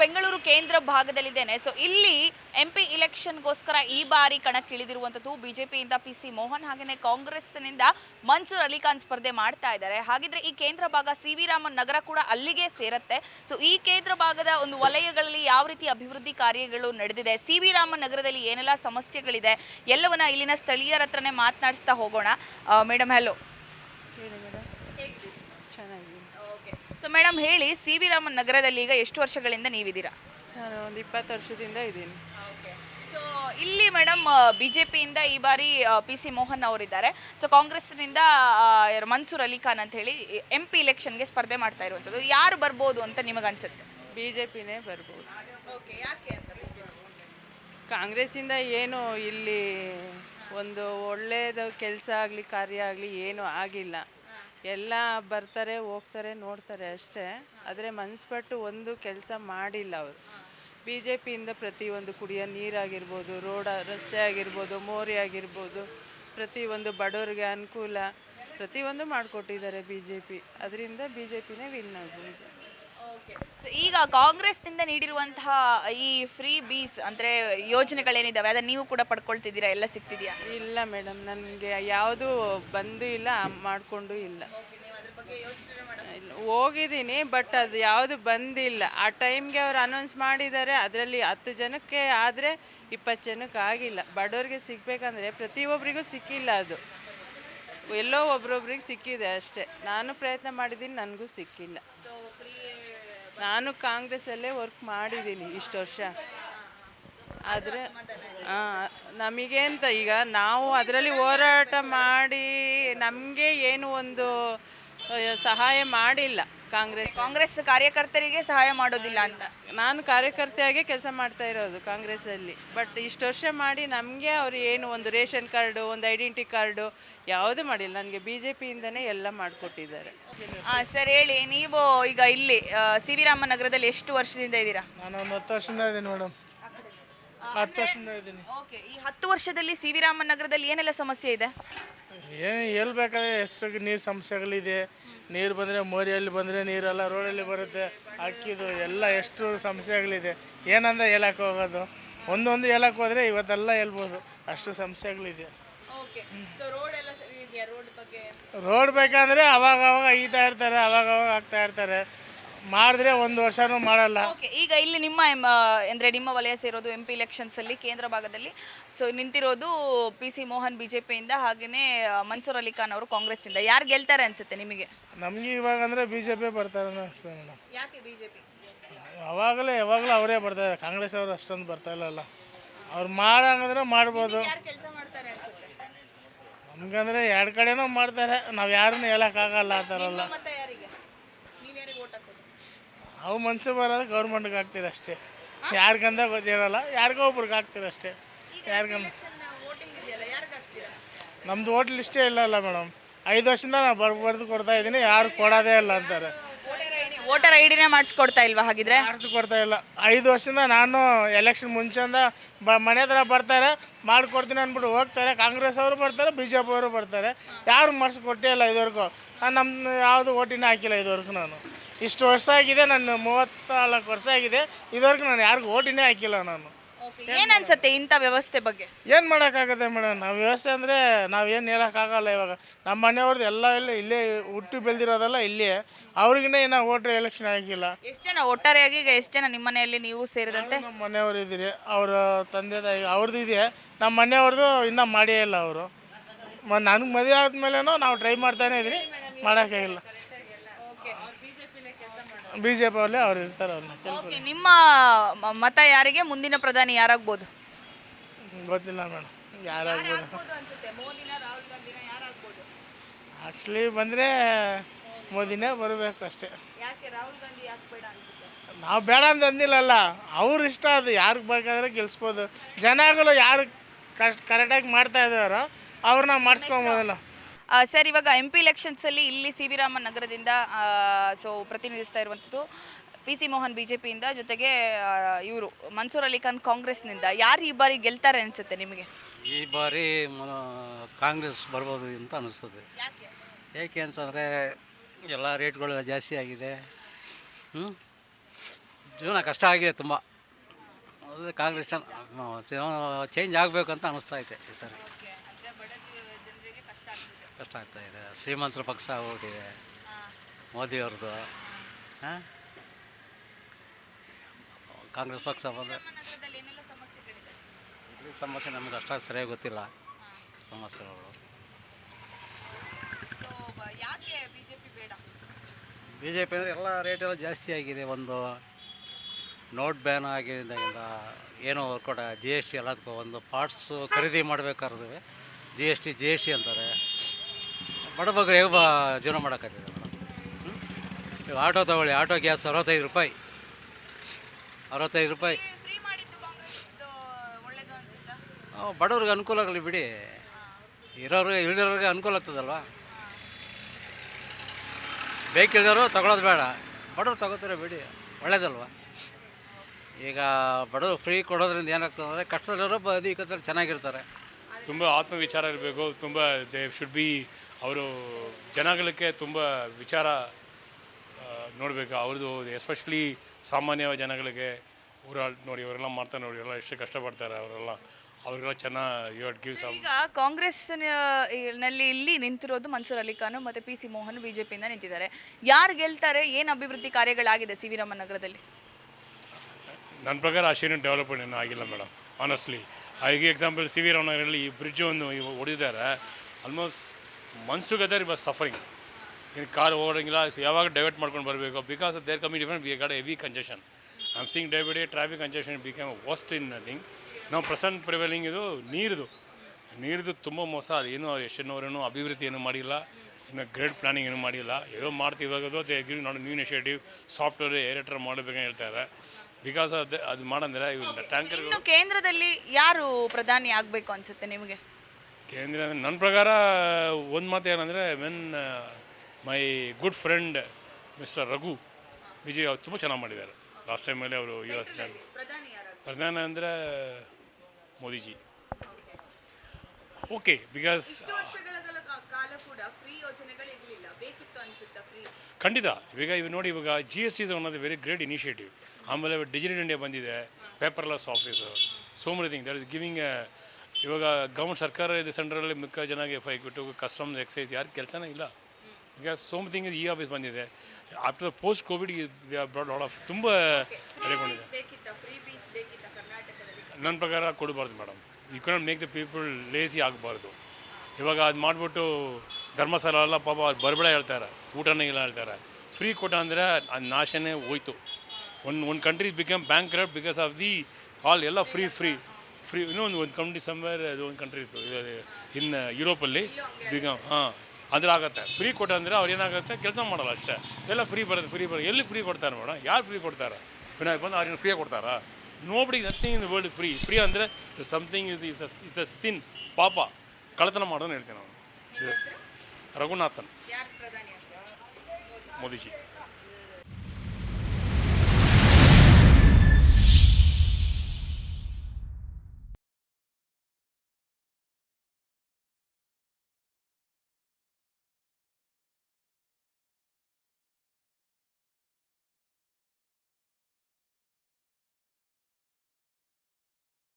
ಬೆಂಗಳೂರು ಕೇಂದ್ರ ಭಾಗದಲ್ಲಿದ್ದೇನೆ. ಸೊ ಇಲ್ಲಿ ಎಂ ಪಿ ಇಲೆಕ್ಷನ್ಗೋಸ್ಕರ ಈ ಬಾರಿ ಕಣಕ್ಕಿಳಿದಿರುವಂಥದ್ದು ಬಿಜೆಪಿಯಿಂದ ಪಿ ಸಿ ಮೋಹನ್ ಹಾಗೆಯೇ ಕಾಂಗ್ರೆಸ್ನಿಂದ ಮನ್ಸೂರ್ ಅಲಿಖಾನ್ ಸ್ಪರ್ಧೆ ಮಾಡ್ತಾ ಇದ್ದಾರೆ. ಹಾಗಿದ್ರೆ ಈ ಕೇಂದ್ರ ಭಾಗ ಸಿ ವಿ ರಾಮನ್ ನಗರ ಕೂಡ ಅಲ್ಲಿಗೆ ಸೇರುತ್ತೆ. ಸೊ ಈ ಕೇಂದ್ರ ಭಾಗದ ಒಂದು ವಲಯಗಳಲ್ಲಿ ಯಾವ ರೀತಿ ಅಭಿವೃದ್ಧಿ ಕಾರ್ಯಗಳು ನಡೆದಿದೆ? ಸಿ ವಿ ರಾಮನ್ ನಗರದಲ್ಲಿ ಏನೆಲ್ಲ ಸಮಸ್ಯೆಗಳಿದೆ? ಎಲ್ಲವನ್ನ ಇಲ್ಲಿನ ಸ್ಥಳೀಯರ ಹತ್ರನೇ ಮಾತನಾಡಿಸ್ತಾ ಹೋಗೋಣ. ಮೇಡಮ್ ಹಲೋ ಸೊ ಮೇಡಮ್ ಹೇಳಿ ಸಿ ವಿ ರಾಮನ್ ನಗರದಲ್ಲಿ ಈಗ ಎಷ್ಟು ವರ್ಷಗಳಿಂದ ನೀವಿದ್ದೀರಾ? ನಾನು ಒಂದು ಇಪ್ಪತ್ತು ವರ್ಷದಿಂದ ಇದ್ದೀನಿ. ಸೊ ಇಲ್ಲಿ ಮೇಡಮ್ ಬಿ ಜೆ ಪಿಯಿಂದ ಈ ಬಾರಿ ಪಿ ಸಿ ಮೋಹನ್ ಅವರಿದ್ದಾರೆ. ಸೊ ಕಾಂಗ್ರೆಸ್ನಿಂದ ಮನ್ಸೂರ್ ಅಲಿ ಖಾನ್ ಅಂತ ಹೇಳಿ ಎಂ ಪಿ ಇಲೆಕ್ಷನ್ಗೆ ಸ್ಪರ್ಧೆ ಮಾಡ್ತಾ ಇರುವಂಥದ್ದು. ಯಾರು ಬರ್ಬೋದು ಅಂತ ನಿಮಗೆ ಅನ್ಸುತ್ತೆ? ಬಿ ಜೆ ಪಿನೇ ಬರ್ಬೋದು. ಯಾಕೆ ಅಂತ ಕಾಂಗ್ರೆಸ್ಸಿಂದ ಏನು ಇಲ್ಲಿ ಒಂದು ಒಳ್ಳೆಯದು ಕೆಲಸ ಆಗಲಿ ಕಾರ್ಯ ಆಗಲಿ ಏನೂ ಆಗಿಲ್ಲ. ಎಲ್ಲ ಬರ್ತಾರೆ, ಹೋಗ್ತಾರೆ, ನೋಡ್ತಾರೆ ಅಷ್ಟೇ. ಆದರೆ ಮನಸ್ಪಟ್ಟು ಒಂದು ಕೆಲಸ ಮಾಡಿಲ್ಲ ಅವರು. ಬಿ ಜೆ ಪಿಯಿಂದ ಪ್ರತಿಯೊಂದು ಕುಡಿಯೋ ನೀರಾಗಿರ್ಬೋದು, ರೋಡ, ರಸ್ತೆ ಆಗಿರ್ಬೋದು, ಮೋರಿ ಆಗಿರ್ಬೋದು, ಪ್ರತಿಯೊಂದು ಬಡವರಿಗೆ ಅನುಕೂಲ ಪ್ರತಿಯೊಂದು ಮಾಡಿಕೊಟ್ಟಿದ್ದಾರೆ ಬಿ ಜೆ ಪಿ ಅದರಿಂದ ಬಿ ಜೆ ಪಿನೇ ವಿನ್ ಆಗ್ಬೋದು. ಸೊ ಈಗ ಕಾಂಗ್ರೆಸ್ನಿಂದ ನೀಡಿರುವಂತಹ ಈ ಫ್ರೀ ಬೀಸ್ ಅಂದ್ರೆ ಯೋಜನೆಗಳೇನಿದಾವೆ? ಅದನ್ನ ನೀವು ಕೂಡ ಪಡ್ಕೊಳ್ತಿದ್ದೀರಾ? ಎಲ್ಲ ಸಿಗ್ತಿದೆಯಾ? ಇಲ್ಲ ಮೇಡಮ್ ನನಗೆ ಯಾವುದೂ ಬಂದು ಇಲ್ಲ ಮಾಡಿಕೊಂಡು ಇಲ್ಲ. ಇಲ್ಲ, ಹೋಗಿದ್ದೀನಿ ಬಟ್ ಅದು ಯಾವುದು ಬಂದಿಲ್ಲ. ಆ ಟೈಮ್ಗೆ ಅವ್ರು ಅನೌನ್ಸ್ ಮಾಡಿದ್ದಾರೆ ಅದರಲ್ಲಿ ಹತ್ತು ಜನಕ್ಕೆ ಆದರೆ ಇಪ್ಪತ್ತು ಜನಕ್ಕೆ ಆಗಿಲ್ಲ. ಬಡವ್ರಿಗೆ ಸಿಗಬೇಕಂದ್ರೆ ಪ್ರತಿಯೊಬ್ಬರಿಗೂ ಸಿಕ್ಕಿಲ್ಲ ಅದು. ಎಲ್ಲೋ ಒಬ್ರೊಬ್ರಿಗೆ ಸಿಕ್ಕಿದೆ ಅಷ್ಟೇ. ನಾನು ಪ್ರಯತ್ನ ಮಾಡಿದ್ದೀನಿ ನನಗೂ ಸಿಕ್ಕಿಲ್ಲ. ನಾನು ಕಾಂಗ್ರೆಸ್ಸಲ್ಲೇ ವರ್ಕ್ ಮಾಡಿದ್ದೀನಿ ಇಷ್ಟು ವರ್ಷ. ಆದರೆ ನಮಗೆ ಅಂತ ಈಗ ನಾವು ಅದರಲ್ಲಿ ಹೋರಾಟ ಮಾಡಿ ನಮಗೆ ಏನು ಒಂದು ಸಹಾಯ ಮಾಡಿಲ್ಲ. ಕಾಂಗ್ರೆಸ್. ಕಾಂಗ್ರೆಸ್ ಕಾರ್ಯಕರ್ತರಿಗೆ ಸಹಾಯ ಮಾಡೋದಿಲ್ಲ ಅಂತ. ನಾನು ಕಾರ್ಯಕರ್ತೆಯಾಗೆ ಕೆಲಸ ಮಾಡ್ತಾ ಇರೋದು ಕಾಂಗ್ರೆಸ್ಸಲ್ಲಿ. ಬಟ್ ಇಷ್ಟು ವರ್ಷ ಮಾಡಿ ನಮಗೆ ಅವರು ಏನು ಒಂದು ರೇಷನ್ ಕಾರ್ಡು ಒಂದು ಐಡೆಂಟಿ ಕಾರ್ಡು ಯಾವುದು ಮಾಡಿಲ್ಲ. ನನಗೆ ಬಿ ಜೆ ಪಿಯಿಂದನೇ ಎಲ್ಲ ಮಾಡಿಕೊಟ್ಟಿದ್ದಾರೆ. ಸರ್ ಹೇಳಿ ನೀವು ಈಗ ಇಲ್ಲಿ ಸಿ ವಿ ರಾಮನಗರದಲ್ಲಿ ಎಷ್ಟು ವರ್ಷದಿಂದ ಇದ್ದೀರಾ? ನಾನು ಒಂದು ಹತ್ತು ವರ್ಷದಿಂದ ಇದ್ದೀನಿ ಮೇಡಮ್. ಹತ್ತು ವರ್ಷದಿಂದ ಇದ್ದೀನಿ. ಓಕೆ ಈ ಹತ್ತು ವರ್ಷದಲ್ಲಿ ಸಿ ವಿ ರಾಮನಗರದಲ್ಲಿ ಏನೆಲ್ಲ ಸಮಸ್ಯೆ ಇದೆ? ಏನು ಹೇಳ್ಬೇಕಾದ್ರೆ ಎಷ್ಟು ನೀರು ಸಮಸ್ಯೆಗಳಿದೆ. ನೀರು ಬಂದರೆ ಮೋರಿಯಲ್ಲಿ ಬಂದರೆ ನೀರೆಲ್ಲ ರೋಡಲ್ಲಿ ಬರುತ್ತೆ. ಅಕ್ಕಿದು ಎಲ್ಲ ಎಷ್ಟು ಸಮಸ್ಯೆಗಳಿದೆ. ಏನಂದ ಹೇಳಕ್ಕೆ ಹೋಗೋದು. ಒಂದೊಂದು ಹೇಳಕ್ಕೆ ಹೋದರೆ ಇವತ್ತೆಲ್ಲ ಹೇಳ್ಬೋದು. ಅಷ್ಟು ಸಮಸ್ಯೆಗಳಿದೆ. ರೋಡ್ ಬೇಕಂದರೆ ಅವಾಗ ಅವಾಗ ಈತಾ ಇರ್ತಾರೆ ಅವಾಗ ಅವಾಗ ಆಗ್ತಾ ಇರ್ತಾರೆ. ಮಾಡಿದ್ರೆ ಒಂದು ವರ್ಷನೂ ಮಾಡಲ್ಲ. ಓಕೆ ಈಗ ಇಲ್ಲಿ ನಿಮ್ಮ ಎಂ- ಆ, ಅಂದ್ರೆ ನಿಮ್ಮ ವಲಯ ಸೇರೋದು ಎಂ ಪಿ ಎಲೆಕ್ಷನ್ಸ್ ಅಲ್ಲಿ ಕೇಂದ್ರ ಭಾಗದಲ್ಲಿ. ಸೊ ನಿಂತಿರೋದು ಪಿ ಸಿ ಮೋಹನ್ ಬಿಜೆಪಿಯಿಂದ ಹಾಗೇನೆ ಆ, ಮನ್ಸೂರ್ ಅಲಿ ಖಾನ್ ಅವರು ಕಾಂಗ್ರೆಸ್ ಇಂದ ಯಾರು ಗೆಲ್ತಾರೆ ಅನ್ಸುತ್ತೆ ನಿಮಗೆ? ನಮ್ಗೆ ಇವಾಗ ಅಂದರೆ ಬಿ ಜೆ ಪಿ ಬರ್ತಾರೆ ಅನಿಸ್ತದೆ ಮೇಡಮ್. ಯಾಕೆ ಬಿಜೆಪಿ ಅವಾಗಲೇ ಯಾವಾಗಲೂ ಅವರೇ ಬರ್ತಾರೆ ಕಾಂಗ್ರೆಸ್ ಅವರು ಅಷ್ಟೊಂದು ಬರ್ತಾ ಇಲ್ಲಲ್ಲ ಅವ್ರು ಮಾಡಂಗಂದ್ರೆ ಮಾಡ್ಬೋದು. ಯಾರು ಕೆಲಸ ಮಾಡ್ತಾರೆ ಅನ್ಸುತ್ತೆ? ನಮ್ಗಂದ್ರೆ ಎರಡು ಕಡೆನೂ ಮಾಡ್ತಾರೆ. ನಾವು ಯಾರನ್ನೂ ಹೇಳೋಕ್ಕಾಗಲ್ಲ ಆ ಥರ ಎಲ್ಲ ಮತ್ತೆ ಯಾರಿಗೆ ನೀವು ಯಾರಿಗೆ ಓಟ್ ಹಾಕೋದು ಅವು ಮನ್ಸು ಬರೋದು ಗೌರ್ಮೆಂಟ್ಗೆ ಹಾಕ್ತೀರಿ ಅಷ್ಟೇ ಯಾರಿಗಂದ ಗೊತ್ತಿರಲ್ಲ ಯಾರಿಗೋ ಒಬ್ರಿಗೆ ಹಾಕ್ತೀರ ಅಷ್ಟೇ ಯಾರಿಗಂದ? ನಮ್ದು ಹೋಟ್ಲ್ ಲಿಸ್ಟೇ ಇಲ್ಲಲ್ಲ ಮೇಡಮ್ ಐದು ವರ್ಷದಿಂದ ನಾನು ಬರ್ ಬರೆದು ಕೊಡ್ತಾ ಇದ್ದೀನಿ ಯಾರು ಕೊಡೋದೇ ಇಲ್ಲ ಅಂತಾರೆ. ವೋಟರ್ ಐ ಡಿನೇ ಮಾಡಿಸ್ಕೊಡ್ತಾ ಇಲ್ವಾ ಹಾಗಿದ್ರೆ? ಮಾಡಿಸ್ಕೊಡ್ತಾ ಕೊಡ್ತಾ ಇಲ್ಲ. ಐದು ವರ್ಷದಿಂದ ನಾನು ಎಲೆಕ್ಷನ್ ಮುಂಚೆಯಿಂದ ಬ ಮನೆ ಹತ್ರ ಬರ್ತಾರೆ ಮಾಡಿಕೊಡ್ತೀನಿ ಅಂದ್ಬಿಟ್ಟು ಹೋಗ್ತಾರೆ. ಕಾಂಗ್ರೆಸ್ ಅವರು ಬರ್ತಾರೆ ಬಿ ಜೆ ಪಿ ಅವರು ಬರ್ತಾರೆ. ಯಾರು ಮಾಡಿಸ್ಕೊಟ್ಟೇ ಇಲ್ಲ ಇದುವರೆಗೂ. ನಾನು ನಮ್ಮ ಯಾವುದು ಓಟಿನೇ ಹಾಕಿಲ್ಲ ಇದುವರೆಗೂ ನಾನು. ಇಷ್ಟು ವರ್ಷ ಆಗಿದೆ ನಾನು ಮೂವತ್ತ್ನಾಲ್ಕು ವರ್ಷ ಆಗಿದೆ. ಇದುವರೆಗೂ ನಾನು ಯಾರಿಗೂ ಓಟಿನೇ ಹಾಕಿಲ್ಲ ನಾನು. ಏನ್ ಅನ್ಸುತ್ತೆ ಇಂಥ ವ್ಯವಸ್ಥೆ ಬಗ್ಗೆ? ಏನು ಮಾಡೋಕ್ಕಾಗತ್ತೆ ಮೇಡಮ್ ನಾವು ವ್ಯವಸ್ಥೆ ಅಂದರೆ ನಾವೇನು ಹೇಳೋಕ್ಕಾಗಲ್ಲ ಇವಾಗ. ನಮ್ಮ ಮನೆಯವ್ರದ್ದು ಎಲ್ಲ ಇಲ್ಲ ಇಲ್ಲೇ ಹುಟ್ಟಿ ಬೆಳೆದಿರೋದೆಲ್ಲ ಇಲ್ಲೇ ಅವ್ರಿಗಿನ್ನ ಏನೋ ಓಟ್ರೆ ಎಲೆಕ್ಷನ್ ಆಗಿಲ್ಲ. ಎಷ್ಟು ಜನ ಒಟ್ಟಾರೆಯಾಗಿ ಈಗ ಎಷ್ಟು ಜನ ನಿಮ್ಮ ಮನೆಯಲ್ಲಿ ನೀವು ಸೇರಿದಂತೆ? ನಮ್ಮ ಮನೆಯವರು ಇದ್ದೀರಿ. ಅವರ ತಂದೆ ತಾಯಿ ಅವ್ರದ್ದು ಇದೆ. ನಮ್ಮ ಮನೆಯವ್ರದ್ದು ಇನ್ನೂ ಮಾಡೇ ಇಲ್ಲ ಅವರು. ನನಗೆ ಮದುವೆ ಆದ್ಮೇಲೆ ನಾವು ಟ್ರೈ ಮಾಡ್ತಾನೆ ಇದ್ದೀನಿ. ಮಾಡೋಕ್ಕಾಗಿಲ್ಲ ಬಿ ಜೆ ಪಿ ಅವ್ರು ಇರ್ತಾರೆ ಅವ್ರನ್ನ ಓಕೆ ನಿಮ್ಮ ಮ- ಮತ ಯಾರಿಗೆ? ಮುಂದಿನ ಪ್ರಧಾನಿ ಯಾರಾಗ್ಬೋದು? ಗೊತ್ತಿಲ್ಲ ಮೇಡಮ್. ಯಾರಾಗ್ಬೋದು? ಆ್ಯಕ್ಚುಲಿ ಬಂದರೆ ಮೋದಿನೇ ಬರಬೇಕು ಅಷ್ಟೇ. ನಾವು ಬೇಡ ಅಂತ ಅಂದಿಲ್ಲಲ್ಲ. ಅವ್ರ ಇಷ್ಟ ಅದು. ಯಾರಿಗೆ ಬೇಕಾದ್ರೆ ಗೆಲ್ಸ್ಬೋದು. ಜನಗಳು ಯಾರು ಕಷ್ಟ ಕರೆಕ್ಟಾಗಿ ಮಾಡ್ತಾ ಇದ್ದಾರೋ ಅವ್ರನ್ನ ಮಾಡಿಸ್ಕೊಬೋದಲ್ಲ ಸರ್ ಇವಾಗ ಎಂ ಪಿ ಎಲೆಕ್ಷನ್ಸಲ್ಲಿ ಇಲ್ಲಿ ಸಿ ವಿ ರಾಮನ್ ನಗರದಿಂದ ಸೊ ಪ್ರತಿನಿಧಿಸ್ತಾ ಇರುವಂಥದ್ದು P C Mohan B J ಪಿಯಿಂದ ಜೊತೆಗೆ ಇವರು ಮನ್ಸೂರ್ ಅಲಿ ಖಾನ್ ಕಾಂಗ್ರೆಸ್ನಿಂದ. ಯಾರು ಈ ಬಾರಿ ಗೆಲ್ತಾರೆ ಅನಿಸುತ್ತೆ ನಿಮಗೆ? ಈ ಬಾರಿ ಕಾಂಗ್ರೆಸ್ ಬರ್ಬೋದು ಅಂತ ಅನಿಸ್ತದೆ. ಏಕೆ ಅಂತಂದರೆ ಎಲ್ಲ ರೇಟ್ಗಳು ಜಾಸ್ತಿ ಆಗಿದೆ. ಹ್ಞೂ ಜೀವನ ಕಷ್ಟ ಆಗಿದೆ ತುಂಬ. ಅದೇ ಕಾಂಗ್ರೆಸ್ ಚೇಂಜ್ ಆಗಬೇಕು ಅಂತ ಅನಿಸ್ತಾ ಐತೆ ಈ ಸರಿ. ಕಷ್ಟ ಆಗ್ತಾ ಇದೆ. ಶ್ರೀಮಂತರ ಪಕ್ಷ ಹೋಗಿದೆ. ಮೋದಿಯವ್ರದ್ದು. ಹಾಂ. ಕಾಂಗ್ರೆಸ್ ಪಕ್ಷ ಬಂದರೆ ಇಲ್ಲಿ ಸಮಸ್ಯೆ ನಮ್ಗೆ ಅಷ್ಟಾಗಿ ಸರಿಯಾಗಿ ಗೊತ್ತಿಲ್ಲ. ಸಮಸ್ಯೆಗಳು. ಬಿ ಜೆ ಪಿ ಅಂದರೆ ಎಲ್ಲ ರೇಟ್ ಎಲ್ಲ ಜಾಸ್ತಿ ಆಗಿದೆ. ಒಂದು ನೋಟ್ ಬ್ಯಾನ್ ಆಗಿದ್ದರಿಂದ ಏನೋ ಕೂಡ ಜಿ ಎಸ್ ಟಿ ಎಲ್ಲದಕ್ಕೂ ಒಂದು ಪಾರ್ಟ್ಸು ಖರೀದಿ ಮಾಡಬೇಕಾದ್ರೆ G S T G S T ಅಂತಾರೆ. ಬಡಬಗ್ರು ಹೇಗೆ ಬಾ ಜೀವನ ಮಾಡೋಕ್ಕಾಗ್ತದೆ ಮೇಡಮ್? ಈಗ ಆಟೋ ತಗೊಳ್ಳಿ ಆಟೋ ಗ್ಯಾಸ್ ಅರವತ್ತೈದು ರೂಪಾಯಿ. ಅರವತ್ತೈದು ರೂಪಾಯಿ. ಬಡವ್ರಿಗೆ ಅನುಕೂಲ ಆಗಲಿ ಬಿಡಿ. ಇರೋರಿಗೆ ಇಲ್ದಿರೋರಿಗೆ ಅನುಕೂಲ ಆಗ್ತದಲ್ವಾ? ಬೇಕಿಲ್ದವರು ತಗೊಳ್ಳೋದು ಬೇಡ. ಬಡವ್ರು ತಗೋತಾರೆ ಬಿಡಿ. ಒಳ್ಳೇದಲ್ವಾ? ಈಗ ಬಡವರು ಫ್ರೀ ಕೊಡೋದ್ರಿಂದ ಏನಾಗ್ತದೆ ಅಂದರೆ ಕಷ್ಟದಲ್ಲಿರೋ ಬದುಕದಲ್ಲಿ ಚೆನ್ನಾಗಿರ್ತಾರೆ. ತುಂಬ ಆತ್ಮವಿಚಾರ ಇರಬೇಕು ತುಂಬ ದೇ ಶುಡ್ ಬಿ ಅವರು ಜನಗಳಿಗೆ ತುಂಬ ವಿಚಾರ ನೋಡಬೇಕು. ಅವ್ರದ್ದು ಎಸ್ಪೆಷಲಿ ಸಾಮಾನ್ಯ ಜನಗಳಿಗೆ ಊರ ನೋಡಿ ಇವರೆಲ್ಲ ಮಾಡ್ತಾರೆ ನೋಡಿ ಎಲ್ಲ ಎಷ್ಟು ಕಷ್ಟಪಡ್ತಾರೆ ಅವರೆಲ್ಲ. ಅವ್ರಿಗೆಲ್ಲ ಚೆನ್ನಾಗಿ ಯು ಗಿವ್ಸ್ ಆ ಈಗ ಕಾಂಗ್ರೆಸ್ನಲ್ಲಿ ಇಲ್ಲಿ ನಿಂತಿರೋದು ಮನ್ಸೂರ್ ಅಲಿ ಖಾನ್ ಮತ್ತೆ ಪಿ ಸಿ ಮೋಹನ್ ಬಿಜೆಪಿಯಿಂದ ನಿಂತಿದ್ದಾರೆ. ಯಾರು ಗೆಲ್ತಾರೆ ಏನು ಅಭಿವೃದ್ಧಿ ಕಾರ್ಯಗಳಾಗಿದೆ ಸಿ ವಿ ರಾಮನ್ ನಗರದಲ್ಲಿ? ನನ್ನ ಪ್ರಕಾರ ಅಷ್ಟೇನು ಡೆವಲಪ್ಮೆಂಟ್ ಏನೂ ಆಗಿಲ್ಲ ಮೇಡಮ್ ಆನೆಸ್ಟ್ಲಿ ಈಗ ಎಕ್ಸಾಂಪಲ್ ಸಿ ವಿ ರಾಮನಗರಲ್ಲಿ ಈ ಬ್ರಿಡ್ಜ್ ಒಂದು ಹೊಡೆದಿದ್ದಾರೆ. Almost months gather bus suffering ಇನ್ನು ಕಾರ್ ಓಡಂಗಿಲ್ಲ ಸೊ ಯಾವಾಗ ಡೈವರ್ಟ್ ಮಾಡ್ಕೊಂಡು ಬರಬೇಕು? ಬಿಕಾಸ್ ದೇರ್ ಕಮ್ಮಿ different we got heavy congestion I am seeing day by traffic congestion become worst in nothing ನಾವು ಪ್ರೆಸೆಂಟ್ ಪ್ರಿವೇಲಿಂಗ್ ಇದು ನೀರದು. ನೀರ್ದು ತುಂಬ ಮೋಸ. ಅದು ಏನೂ ಎಷ್ಟನ್ನವರೇನು ಅಭಿವೃದ್ಧಿ ಏನೂ ಮಾಡಿಲ್ಲ. ಇನ್ನು ಗ್ರೇಟ್ ಪ್ಲಾನಿಂಗ್ ಏನೂ ಮಾಡಿಲ್ಲ. ಏನೋ ಮಾಡ್ತೀವಿ ಇವಾಗ ಅದು give not new initiative software aerator ಮಾಡಬೇಕಂತ ಹೇಳ್ತಾರೆ ಬಿಕಾಸ್ ಅದು ಅದು ಮಾಡಂದ್ರೆ ಇವ್ ಟ್ಯಾಂಕರ್ ಇನ್ನು ಕೇಂದ್ರದಲ್ಲಿ ಯಾರು ಪ್ರಧಾನಿ ಆಗಬೇಕು ಅನ್ಸುತ್ತೆ ನಿಮಗೆ? ಕೇಂದ್ರ ನನ್ನ ಪ್ರಕಾರ ಒಂದು ಮಾತು ಏನಂದರೆ when my good friend mister Raghu Vijay ಅವ್ರು ತುಂಬ ಚೆನ್ನಾಗಿ ಮಾಡಿದ್ದಾರೆ. ಲಾಸ್ಟ್ ಟೈಮಲ್ಲಿ ಅವರು ಯು ಎಸ್ ಪ್ರಧಾನಿ ಅಂದರೆ ಮೋದಿಜಿ. ಓಕೆ ಬಿಕಾಸ್ ಖಂಡಿತ. ಇವಾಗ ಇವು ನೋಡಿ ಇವಾಗ G S T is one of the very great initiative ಆಮೇಲೆ ಡಿಜಿಟಲ್ ಇಂಡಿಯಾ ಬಂದಿದೆ paperless office so many thing that is giving ಇವಾಗ ಗೌರ್ಮೆಂಟ್ ಸರ್ಕಾರ ಇದೆ ಸೆಂಟ್ರಲ್ಲಿ ಮಿಕ್ಕ ಜನಗೆ ಫೈ ಬಿಟ್ಟು ಕಸ್ಟಮ್ಸ್ ಎಕ್ಸೈಸ್ ಯಾರು ಕೆಲಸನೇ ಇಲ್ಲ. ಬಿಕಾಸ್ ಸೋ ಥಿಂಗ್ ಈ ಆಫೀಸ್ ಬಂದಿದೆ. After post Covid broad of ತುಂಬ ನನ್ನ ಪ್ರಕಾರ ಕೊಡಬಾರ್ದು madam you can make the people lazy ಆಗಬಾರ್ದು. ಇವಾಗ ಅದು ಮಾಡಿಬಿಟ್ಟು ಧರ್ಮಸ್ಥಳ ಎಲ್ಲ ಪಾಪ ಬರಬೇಡ ಹೇಳ್ತಾರೆ. ಊಟನೇ ಇಲ್ಲ ಹೇಳ್ತಾರೆ. ಫ್ರೀ ಕೊಟ್ಟ ಅಂದರೆ ಅದು ನಾಶನೇ ಹೋಯ್ತು. ಒಂದು ಒಂದು country become bankrupt because of the all ಎಲ್ಲ ಫ್ರೀ ಫ್ರೀ ಫ್ರೀ ಇನ್ನೊಂದು ಒಂದು ಕಂಟ್ರಿ ಸಮ್ವೇರ್ ಅದು ಒಂದು ಕಂಟ್ರಿ ಇತ್ತು. ಇದು ಇನ್ ಯುರೋಪಲ್ಲಿ ಬಿಕಮ್ ಹಾಂ ಅಂದ್ರೆ ಆಗುತ್ತೆ ಫ್ರೀ ಕೊಟ್ಟ ಅಂದರೆ ಅವ್ರು ಏನಾಗುತ್ತೆ? ಕೆಲಸ ಮಾಡಲ್ಲ ಅಷ್ಟೇ. ಎಲ್ಲ ಫ್ರೀ ಬರೋದು ಫ್ರೀ ಬರೋದು ಎಲ್ಲಿ ಫ್ರೀ ಕೊಡ್ತಾರೆ ಮೇಡಮ್ ಯಾರು ಫ್ರೀ ಕೊಡ್ತಾರೆ? ವಿನಾಯಕ್ ಬಂದು ಅವ್ರಿಗೆ ಫ್ರೀ ಕೊಡ್ತಾರಾ? Nobody nothing in the world free free ಅಂದರೆ something is is is a sin ಪಾಪ. ಕಳತನ ಮಾಡೋನು ಹೇಳ್ತೀನಿ ನಾನು. ಎಸ್ ರಘುನಾಥನ್. ಮೋದಿಜಿ.